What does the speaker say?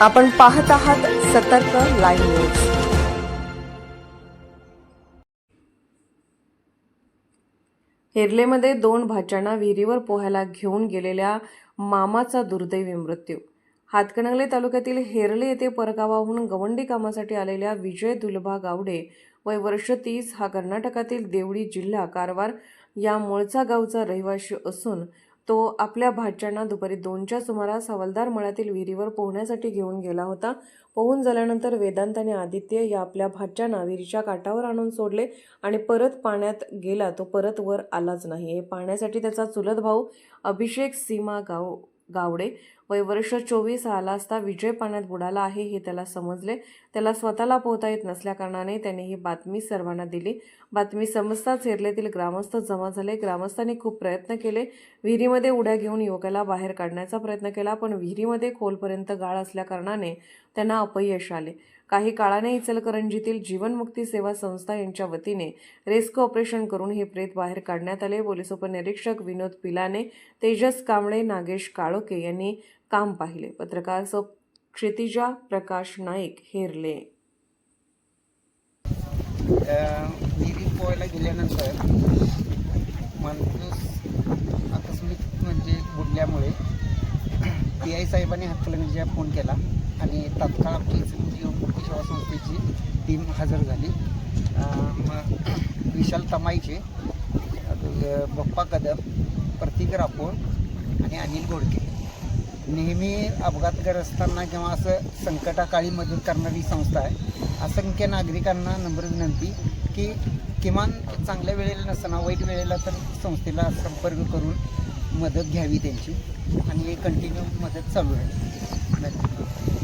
आपण पाहत आहात सतर्क लाईव्ह न्यूज. हेरलेमध्ये दोन भाच्यांना विहिरीवर पोहायला घेऊन गेलेल्या मामाचा दुर्दैवी मृत्यू. हातकणंगले तालुक्यातील हेरले येथे परगावाहून गवंडी कामासाठी आलेल्या विजय दुलभा गावडे वय वर्ष तीस हा कर्नाटकातील देवळी जिल्हा कारवार या मूळचा गावचा रहिवासी असून तो आपल्या भाच्यांना दुपारी दोनच्या सुमारास हवालदार मळ्यातील विहिरीवर पोहण्यासाठी घेऊन गेला होता. पोहून झाल्यानंतर वेदांत आणि आदित्य या आपल्या भाच्यांना विहिरीच्या काठावर आणून सोडले आणि परत पाण्यात गेला. तो परत वर आलाच नाही. हे पाहण्यासाठी त्याचा चुलत भाऊ अभिषेक सीमा गाव गावडे. वय वर्ष चोवीस आला असता विजय पाण्यात बुडाला आहे हे त्याला समजले. त्याला स्वतःला पोहता येत नसल्याकारणाने त्याने ही बातमी सर्वांना दिली. बातमी समजताच हेरलेतील ग्रामस्थ जमा झाले. ग्रामस्थांनी खूप प्रयत्न केले. विहिरीमध्ये उड्या घेऊन युवकाला बाहेर काढण्याचा प्रयत्न केला पण विहिरीमध्ये खोलपर्यंत गाळ असल्याकारणाने त्यांना अपयश आले. काही काळाने इचलकरंजीतील जीवनमुक्ती सेवा संस्था यांच्या वतीने रेस्क्यू ऑपरेशन करून हे प्रेत बाहेर काढण्यात आले. पोलीस उपनिरीक्षक विनोद पिलाने तेजस कांबळे नागेश काळोके यांनी काम पाहिले. पत्रकार सौ. क्षितिजा प्रकाश नाईक हेरले. विहिरीत पोहायला गेल्यानंतर माणूस आकस्मिक म्हणजे बुडल्यामुळे पी आय साहेबांनी हातकलंगीच्या फोन केला. आणि तात्काळ आमची मुख्य सेवा संस्थेची टीम हजर झाली. मग विशाल तमाईचे बप्पा कदम प्रतीक रापोळ आणि अनिल गोडके. नेहमी अपघातग्रस्तांना किंवा असं संकटाकाळी मदत करणारी संस्था आहे. असंख्य नागरिकांना नम्र विनंती की किमान चांगल्या वेळेला नसताना वाईट वेळेला तर संस्थेला संपर्क करून मदत घ्यावी त्यांची. आणि कंटिन्यू मदत चालू राहील धन्यवाद.